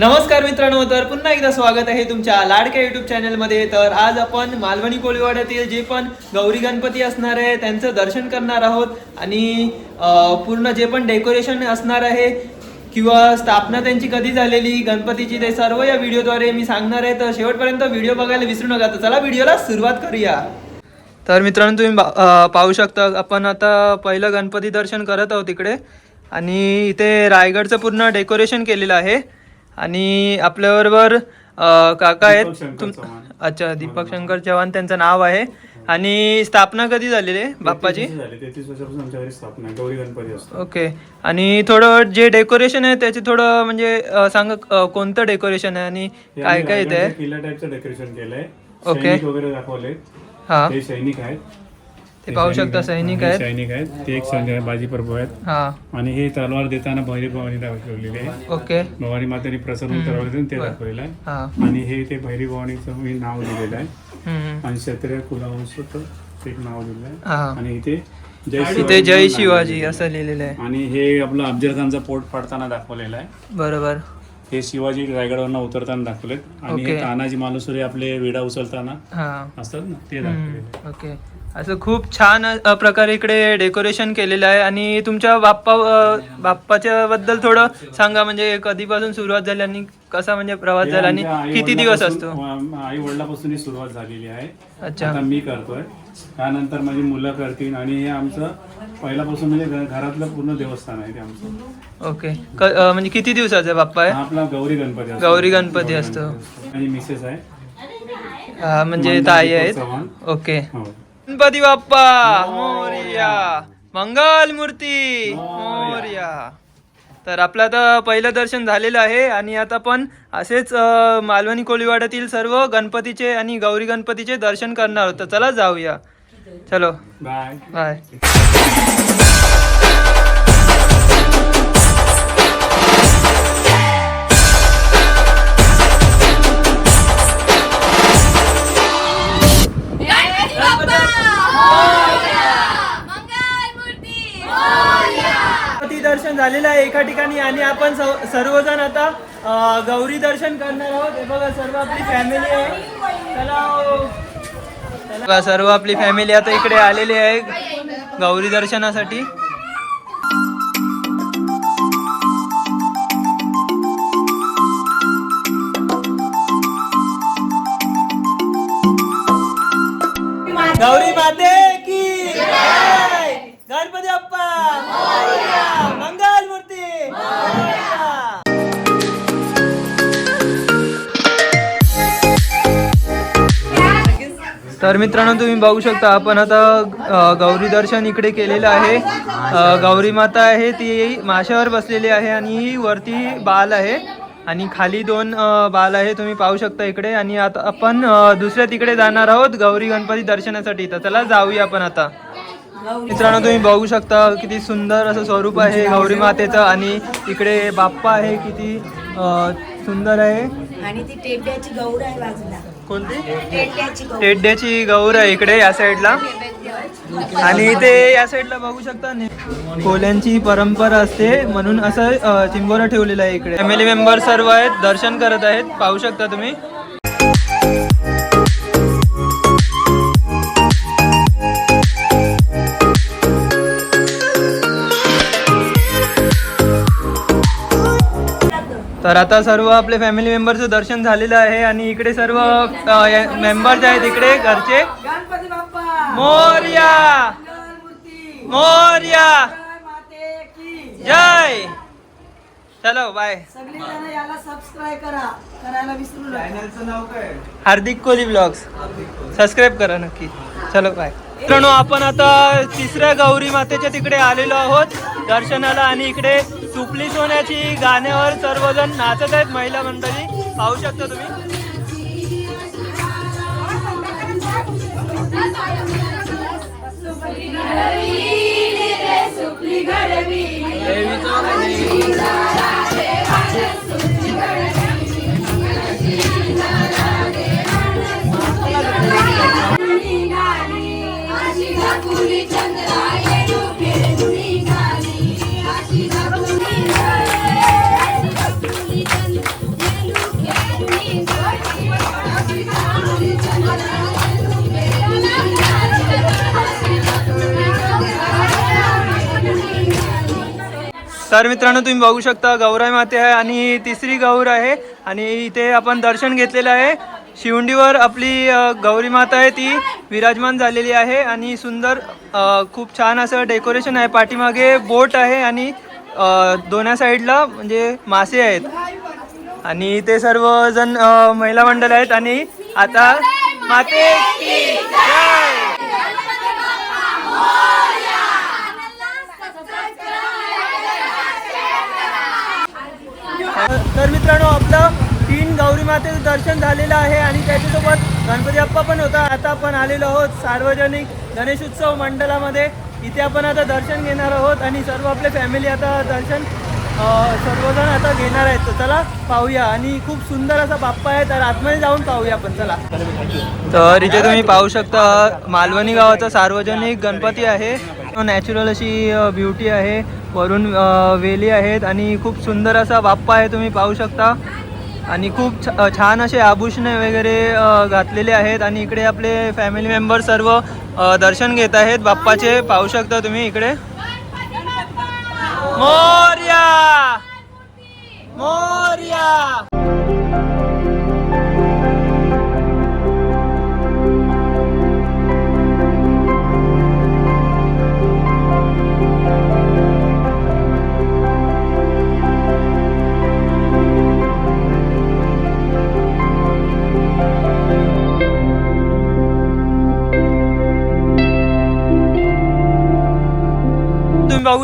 नमस्कार मित्रांनो तर पुन्हा एकदा स्वागत आहे तुमच्या लाडक्या युट्यूब चॅनलमध्ये तर आज आपण मालवणी कोळीवाड्यातील जे पण गौरी गणपती असणार आहे त्यांचं दर्शन करणार आहोत. आणि पूर्ण जे पण डेकोरेशन असणार आहे किंवा स्थापना त्यांची कधी झालेली गणपतीची ते सर्व या व्हिडिओद्वारे मी सांगणार आहे. तर शेवटपर्यंत व्हिडिओ बघायला विसरू नका. तर चला व्हिडिओला सुरुवात करूया. तर मित्रांनो तुम्ही पाहू शकता आपण आता पहिलं गणपती दर्शन करत आहोत तिकडे आणि इथे रायगडचं पूर्ण डेकोरेशन केलेलं आहे. आणि आपल्याबरोबर काका आहेत तुम. अच्छा दीपक शंकर चव्हाण त्यांचं नाव आहे. आणि स्थापना कधी झालेली आहे बाप्पाची? आहे ओके. आणि थोडं जे डेकोरेशन आहे त्याचे थोडं म्हणजे सांगा कोणतं डेकोरेशन आहे आणि हे काय काय किल्ला टाईपचं डेकोरेशन केलंय. ओके. वगैरे दाखवले हा. सैनिक आहेत. ते पाहू शकता सैनिक आहेत. सैनिक आहेत. ते एक आहे बाजी प्रभू आहेत. हा. आणि हे तलवार देताना भैरी भवानी दाखवलेली आहे. ओके. भवानी मातेने प्रसरून करवले ते दाखवलेलं आहे. हा. आणि हे ते भैरी भवानीचं मी नाव दिलेलं आहे. आणि क्षत्रिय कुलावंशाचं एक नाव दिलेलं आहे. हा. आणि इथे जय इथे जय शिवाजी असं लिहिलेलं आहे. आणि हे आपलं अफजल खानचा पोट फाडताना दाखवलेलं आहे. बरोबर. हे शिवाजी रायगडवरनं उतरताना दाखवलेत. आणि. तानाजी मालुसरे आपले विडा उचलताना असतात ना ते दाखवलेले हम्म, ओके. असं खूप छान प्रकारे इकडे डेकोरेशन केलेलं आहे. आणि तुमच्या बाप्पा बाप्पाच्या बद्दल थोडं सांगा. म्हणजे कधीपासून सुरुवात झाली आणि कसा म्हणजे प्रवास झाला आणि किती दिवस असतो? आई वडिलापासून ही सुरुवात झालेली आहे. अच्छा. मी करतोय. त्यानंतर माझी मुलं करतील. आणि हे आमचं पहिल्यापासून म्हणजे घरातलं पूर्ण देवस्थान आहे ते आमचं. ओके. म्हणजे किती दिवसाचा बाप्पा आहे? हा आपला गौरी गणपती असतो. गौरी गणपती असतो. आणि मिसेस आहे. म्हणजे ताई आहेत. ओके. हो. गणपती बाप्पा मोर्या मंगल मूर्ती मोर्या तर आपलं आता पहिलं दर्शन झालेलं आहे आणि आता पण असेच मालवणी कोळीवाड्यातील सर्व गणपतीचे आणि गौरी गणपतीचे दर्शन करणार तर चला जाऊया. चलो. बाय. बाय. झालेलं आहे एका ठिकाणी आणि आपण सर्वजण आता गौरी दर्शन करणार आहोत. हे बघा सर्व आपली फॅमिली आहे. चला. बघा, सर्व आपली फॅमिली आता इकडे आलेली आहे गौरी दर्शनासाठी. गौरी माते की तर मित्रांनो तुम्ही बघू शकता आपण आता गौरी दर्शन इकडे केलेलं आहे. गौरी माता आहे ती माशावर बसलेली आहे आणि वरती बाल आहे. आणि खाली दोन बाल आहे तुम्ही पाहू शकता इकडे. आणि आता आपण दुसऱ्या तिकडे जाणार आहोत गौरी गणपती दर्शनासाठी. तर चला जाऊया आपण आता. मित्रांनो तुम्ही बघू शकता किती सुंदर असं स्वरूप आहे गौरी मातेचं. आणि इकडे बाप्पा आहे किती सुंदर आहे. आणि ती टेब्याची गौर आहे बाजूला. कोणती? टेड्याची गौर आहे इकडे या साईडला. आणि इथे या साईडला बघू शकता ने- कोल्यांची परंपरा असते म्हणून असं चिंबोरा ठेवलेला आहे इकडे. फॅमिली मेंबर सर्व आहेत दर्शन करत आहेत पाहू शकता तुम्ही. तर आता सर्व आपले फॅमिली मेंबरचं दर्शन झालेलं आहे आणि इकडे सर्व मेंबर्स आहेत इकडे घरचे. गणपती बाप्पा! मोर्या! मूर्ती मोर्या! जय चलो bye Hardik Kohli blogs subscribe करा नक्की. चलो बाय मित्रांनो आपण आता तिसऱ्या गौरी मातेच्या तिकडे आलेलो आहोत. दर्शनाला आणि इकडे सुपली सोन्याची गाण्यावर सर्वजण नाचत आहेत महिला मंडळी. पाहू शकता तुम्ही. तर मित्रांनो तुम्ही बघू शकता गौराई माते आहे आणि तिसरी गौर आहे. आणि इथे आपण दर्शन घेतलेलं आहे. शिवंडीवर आपली गौरी माता आहे ती विराजमान झालेली आहे. आणि सुंदर खूप छान असं डेकोरेशन आहे. पाठीमागे बोट आहे आणि दोन्या दोन्ही साईडला म्हणजे मासे आहेत. आणि इथे सर्वजण महिला मंडळ आहेत. आणि आता माते तर मित्रांनो आपलं तीन गौरी मातेचं दर्शन झालेलं आहे आणि त्याच्यासोबत गणपती बाप्पा पण होता. आता आपण आलेलो आहोत सार्वजनिक गणेशोत्सव मंडळामध्ये. इथे आपण आता दर्शन घेणार आहोत आणि सर्व आपले फॅमिली आता दर्शन सर्वजण आता घेणार आहेत. तर चला पाहूया. आणि खूप सुंदर असा बाप्पा आहे तर आतमध्ये जाऊन पाहूया आपण. चला. तर इथे तुम्ही पाहू शकता मालवणी गावाचा सार्वजनिक गणपती आहे. नॅचरल अशी ब्युटी आहे. वरून वेली आहेत आणि खूप सुंदर असा बाप्पा आहे तुम्ही पाहू शकता. आणि खूप छ- छान असे आभूषणे वगैरे घातलेले आहेत आणि इकडे आपले फॅमिली मेंबर सर्व दर्शन घेत आहेत. बाप्पाचे पाहू शकता तुम्ही इकडे. मोर्या! मोर्या!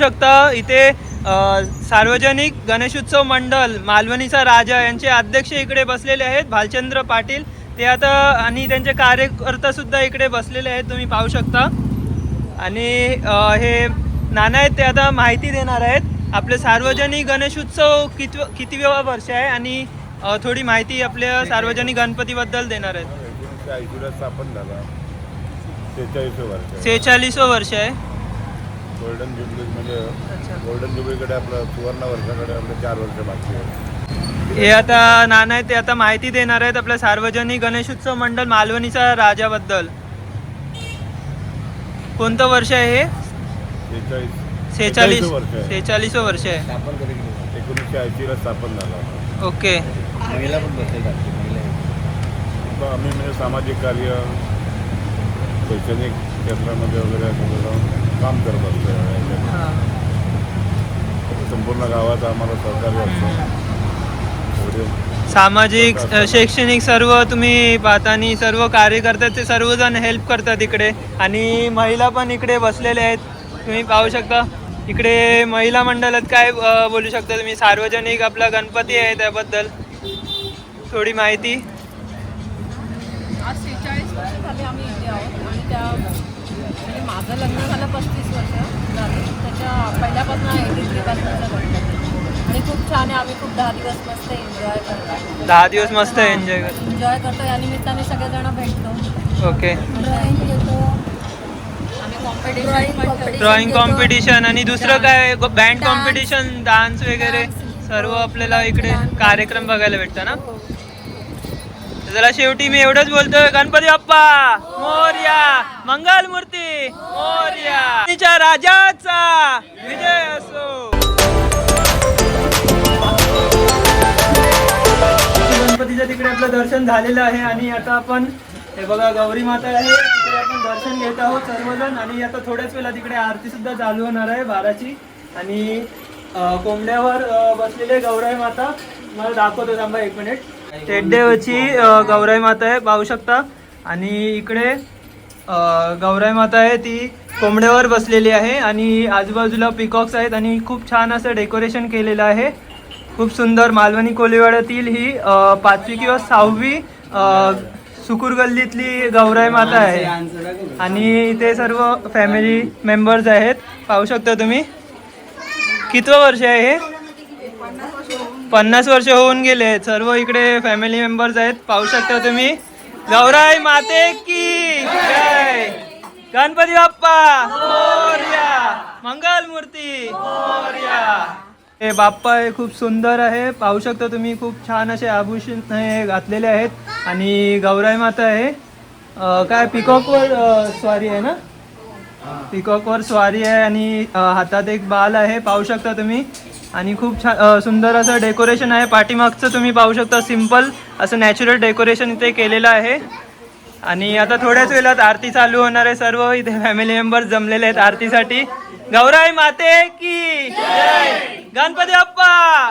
शकता. इथे सार्वजनिक गणेशोत्सव मंडळ मालवणीचा राजा यांचे अध्यक्ष इकडे बसलेले आहेत. भालचंद्र पाटील ते आता आणि त्यांचे कार्यकर्ता सुद्धा इकडे बसलेले आहेत. तुम्ही पाहू शकता. आणि हे नाना आहेत ते आता माहिती देणार आहेत. आपले सार्वजनिक गणेशोत्सव किती किती वर्ष आहे आणि थोडी माहिती आपल्या सार्वजनिक गणपतीबद्दल देणार आहेत. सेहेचाळीस वर्ष आहे. गोल्डन जुबली म्हणजे गोल्डन जुबलीकडे आपलं सुवर्ण वर्षाकडे आपलं चार वर्ष बाकी आहे हे आता नाना आहेत ते आता माहिती देणार आहेत आपल्या सार्वजनिक गणेशोत्सव मंडळ मालवणीचा राजाबद्दल. कोणतं वर्ष आहे हे? सेहेचाळीस. सेहेचाळीस. वर्ष आहे. सेहेचाळीसवं वर्ष आहे. एकोणीसशे ऐंशीला स्थापन झाला. ओके. आता आम्ही म्हणजे सामाजिक कार्य शैक्षणिक क्षेत्रामध्ये वगैरे असं काम करत असतो. संपूर्ण गावात आम्हाला सहकार्य असतं. सामाजिक शैक्षणिक सर्व तुम्ही पाहता आणि सर्व कार्यकर्त्याचे सर्वजण हेल्प करतात इकडे. आणि महिला पण इकडे बसलेले आहेत. तुम्ही पाहू शकता. इकडे महिला मंडळात काय बोलू शकता तुम्ही? सार्वजनिक आपला गणपती आहे त्याबद्दल. थोडी माहिती. पहिल्यापासून एटी थ्रीपासूनचा गणपती आणि खूप छान आहे आम्ही खूप दहा दिवस मस्त एन्जॉय करतो दहा दिवस मस्त एन्जॉय कर एन्जॉय करतो या निमित्ताने सगळेजण भेटतो. ओके. ड्रॉइंग घेतो. कॉम्पिटिशन ड्रॉइंग कॉम्पिटिशन आणि दुसरं काय? बँड कॉम्पिटिशन डान्स वगैरे. सर्व आपल्याला इकडे कार्यक्रम बघायला भेटतं ना? तर जरा शेवटी मी एवढंच बोलतोय. गणपती बाप्पा मोर्या मंगल मूर्ती मोर्या. तिच्या राजाचा विजय असो. गणपतीच्या तिकडे आपलं दर्शन झालेलं आहे आणि आता आपण हे बघा गौरी माता आहे. तिकडे आपण दर्शन घेत आहोत सर्वजण आणि आता थोड्याच वेळा तिकडे आरती सुद्धा चालू होणार आहे बाराची. आणि कोंबड्यावर बसलेले गौराई माता. मला दाखवतो थांबा एक मिनिट. टेड्डेवरची अं, गौराई माता आहे पाहू शकता. आणि इकडे गौराई माता आहे ती कोंबड्यावर बसलेली आहे आणि आजूबाजूला पिकॉक्स आहेत आणि खूप छान असं डेकोरेशन केलेलं आहे. खूप सुंदर मालवणी कोलीवाड्यातील ही पाचवी किंवा सहावी सुकुर गल्लीतली गौराई माता आहे. आणि इथे सर्व फॅमिली मेंबर्स आहेत. पाहू शकता तुम्ही. कितवं वर्ष आहे हे? पन्नास वर्ष होऊन गेले. सर्व इकडे फॅमिली मेंबर्स आहेत. पाहू शकता तुम्ही. गौराई माते की जय. गणपती बाप्पा. मंगल मूर्ती हे बाप्पा हे खूप सुंदर आहे. पाहू शकता तुम्ही खूप छान असे आभूषण हे घातलेले आहेत. आणि गौराई माता आहे काय पिकॉकवर स्वारी आहे ना? पिकॉकवर स्वारी आहे आणि हातात एक बाल आहे. पाहू शकता तुम्ही. आणि खूप छान सुंदर असं डेकोरेशन आहे. पाठीमागचं तुम्ही पाहू शकता सिंपल असं नॅचरल डेकोरेशन इथे केलेलं आहे. आणि आता थोड्याच वेळात आरती चालू होणार आहे. सर्व इथे फॅमिली मेंबर्स जमलेले आहेत आरतीसाठी. गौराई माते की गणपती बाप्पा!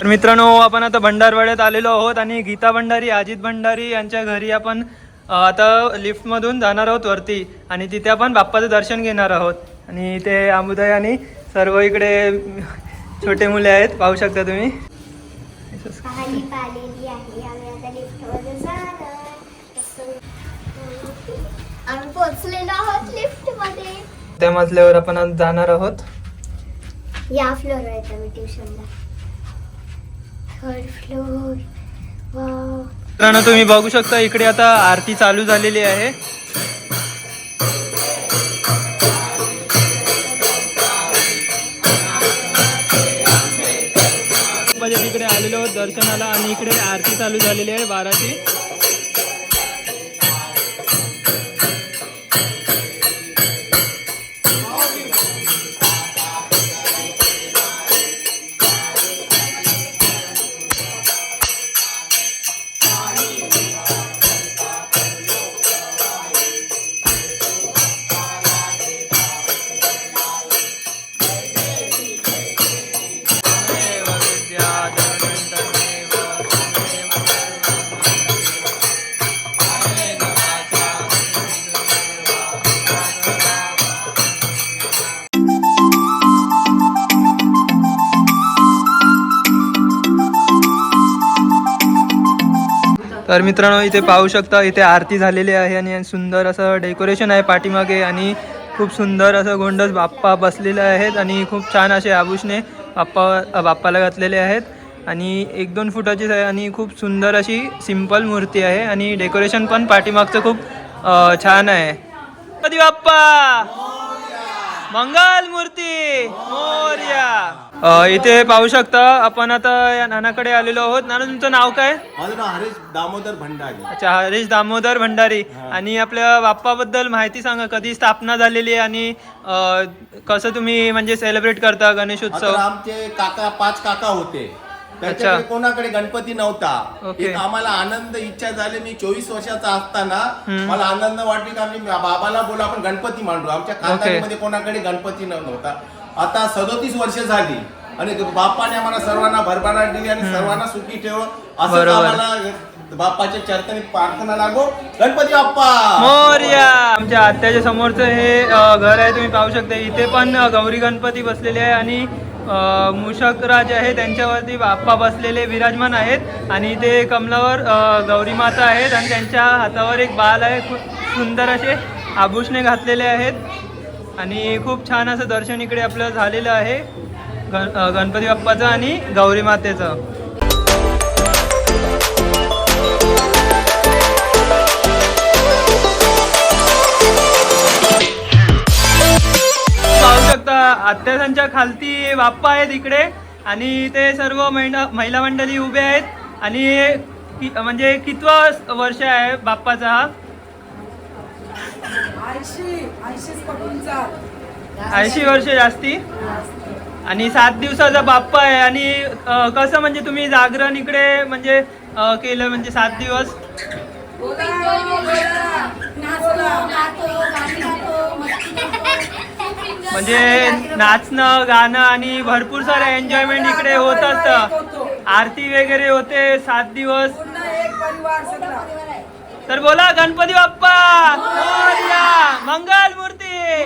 तर मित्रांनो आपण आता भंडारवाड्यात आलेलो आहोत आणि गीता भंडारी अजित भंडारी यांच्या घरी आपण आता लिफ्टमधून जाणार आहोत वरती आणि तिथे आपण बाप्पाचं दर्शन घेणार आहोत. आणि इथे अमुदय आणि सर्व इकडे छोटे मुले आहेत पाहू शकता तुम्ही. आहे. त्या मजल्यावर आपण आज जाणार आहोत. या आम्ही ट्युशनला थर्ड फ्लोअर वाव मित्रांनो तुम्ही बघू शकता इकडे आता आरती चालू झालेली आहे. म्हणजे तिकडे आलेलो दर्शनाला आणि इकडे आरती चालू झालेली आहे बाराची. तर मित्रांनो इथे पाहू शकता इथे आरती झालेली आहे आणि सुंदर असं डेकोरेशन आहे पाठीमागे आणि खूप सुंदर असं गोंडस बाप्पा बसलेले आहेत आणि खूप छान असे आभूषणे बाप्पा बाप्पाला घातलेले आहेत. आणि एक दोन फुटाचीच आहे आणि खूप सुंदर अशी सिंपल मूर्ती आहे आणि डेकोरेशन पण पाठीमागचं खूप छान आहे. कधी बाप्पा मंगल मूर्ती मोर्या इथे पाहू शकता आपण आता या नानाकडे आलेलो आहोत. नाना तुमचं नाव काय? माझं नाव हरीश दामोदर भंडारी. अच्छा हरीश दामोदर भंडारी. आणि आपल्या बाप्पाबद्दल माहिती सांगा कधी स्थापना झालेली आहे आणि अ, कसं तुम्ही म्हणजे सेलिब्रेट करता गणेशोत्सव? आता आमचे काका पाच काका होते. त्यांच्याकडे कोणाकडे गणपती नव्हता. एक आम्हाला आनंद इच्छा झाली. मी चोवीस वर्षाचा असताना मला आनंद वाटली की आम्ही बाबाला बोला आपण गणपती मांडू. आमच्या खानदानीमध्ये कोणाकडे गणपती नव्हता. आता सदोतीस वर्ष झाली. आणि बाप्पाने आम्हाला सर्वांना भरभराट दिली आणि सर्वांना सुखी ठेव असं बरोबर. आम्हाला बाप्पाच्या चरतनी प्रार्थना लागो. गणपती बाप्पा! मोर्या! आमच्या आत्याच्या समोरचं हे अ, घर आहे तुम्ही पाहू शकता. इथे पण अ, गौरी गणपती बसलेले आहे आणि मूषकराज आहे त्यांच्यावरती बाप्पा बसलेले विराजमान आहेत आणि इथे कमलावर गौरी माता आहेत आणि त्यांच्या हातावर एक बाल आहे खूप सुंदर असे आभूषणे घातलेले आहेत. आणि खूप छान असं दर्शन इकडे आपलं झालेलं आहे गण गणपती बाप्पाचं आणि गौरी मातेचं. शकता अत्यासांच्या खालती बाप्पा आहेत इकडे. आणि ते सर्व महिला महिला मंडळी उभे आहेत. आणि कि- म्हणजे कितवा वर्ष आहे बाप्पाचा हा? ऐंशी वर्ष जास्ती. आणि सात दिवसाचा बाप्पा आहे. आणि कसं म्हणजे तुम्ही जागरण इकडे म्हणजे केलं म्हणजे सात दिवस? म्हणजे नाचणं गाणं आणि भरपूर सारं एन्जॉयमेंट इकडे होत असतं. आरती वगैरे होते सात दिवस. तर बोला गणपती बाप्पा! मंगल मूर्ती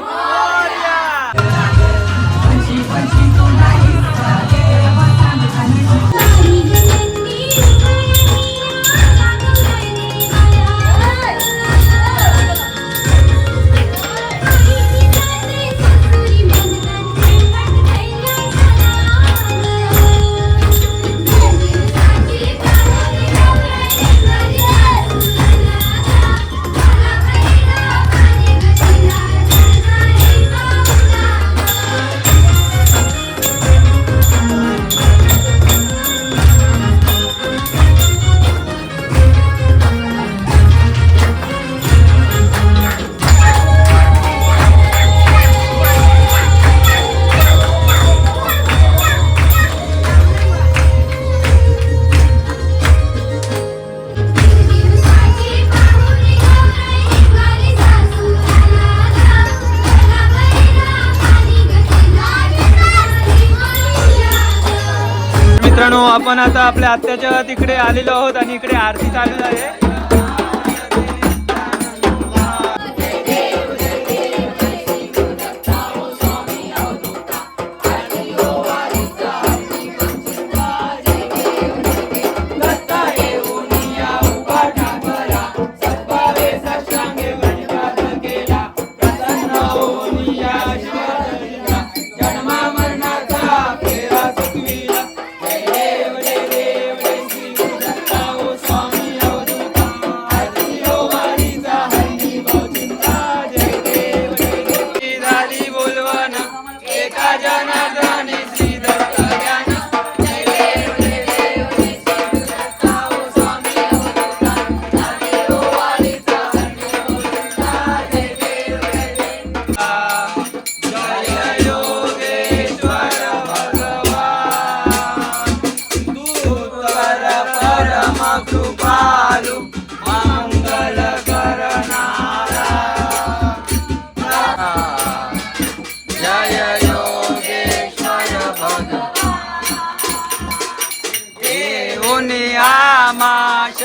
आपण आता आपल्या आत्याच्या तिकडे आलेलो आहोत आणि इकडे आरती चालू झाली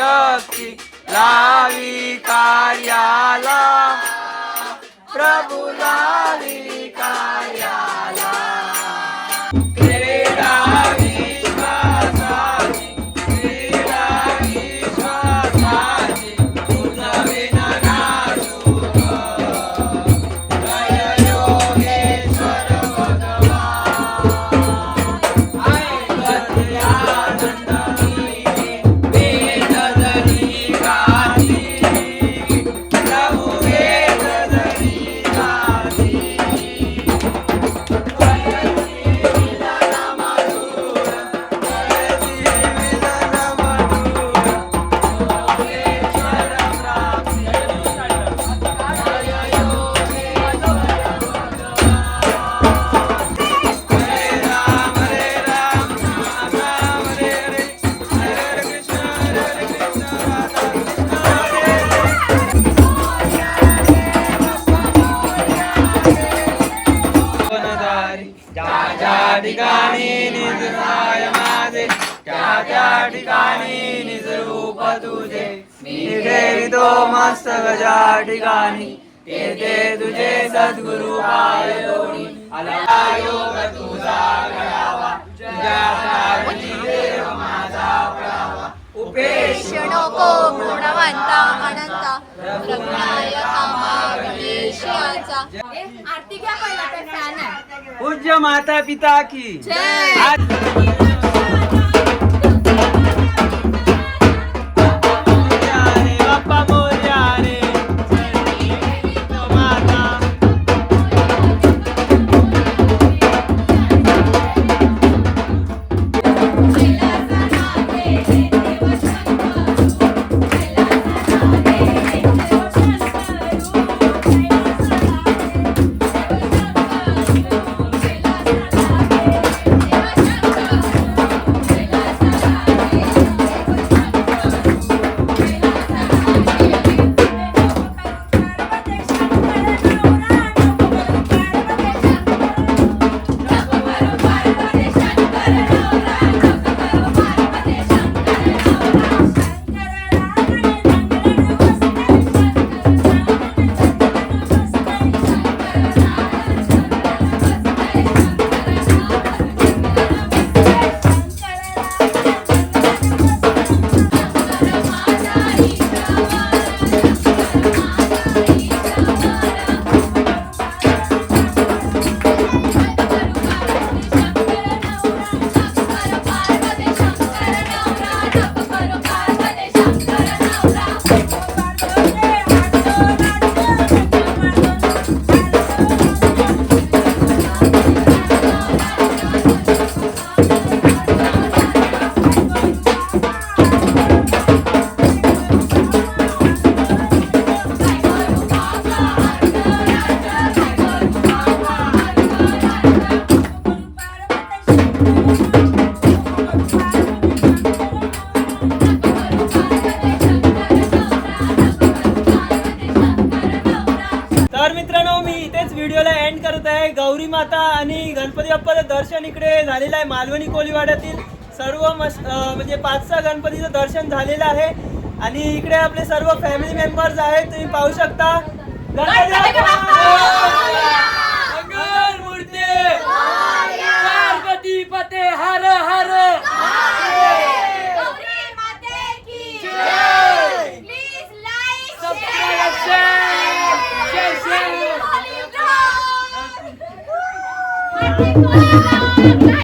शक्ती लावी कार्याला. प्रभु लावी कार्याला. तो मस्त गजा ठिकाणी ते ते तुझे सद्गुरु आयोनी आला योग तुझा घडावा तुझ्या हाताची माझा पळावा उपेश नको गुणवंता अनंता. आरती घ्या पूज्य माता पिता की. जय. व्हिडिओला एंड करत आहे. गौरी माता आणि गणपती बाप्पाचं दर्शन इकडे झालेलं आहे. मालवणी कोलीवाड्यातील सर्व मस म्हणजे पाच सहा गणपतीचं दर्शन झालेलं आहे. आणि इकडे आपले सर्व फॅमिली मेंबर्स आहेत. तुम्ही पाहू शकता. हर हर! 你过来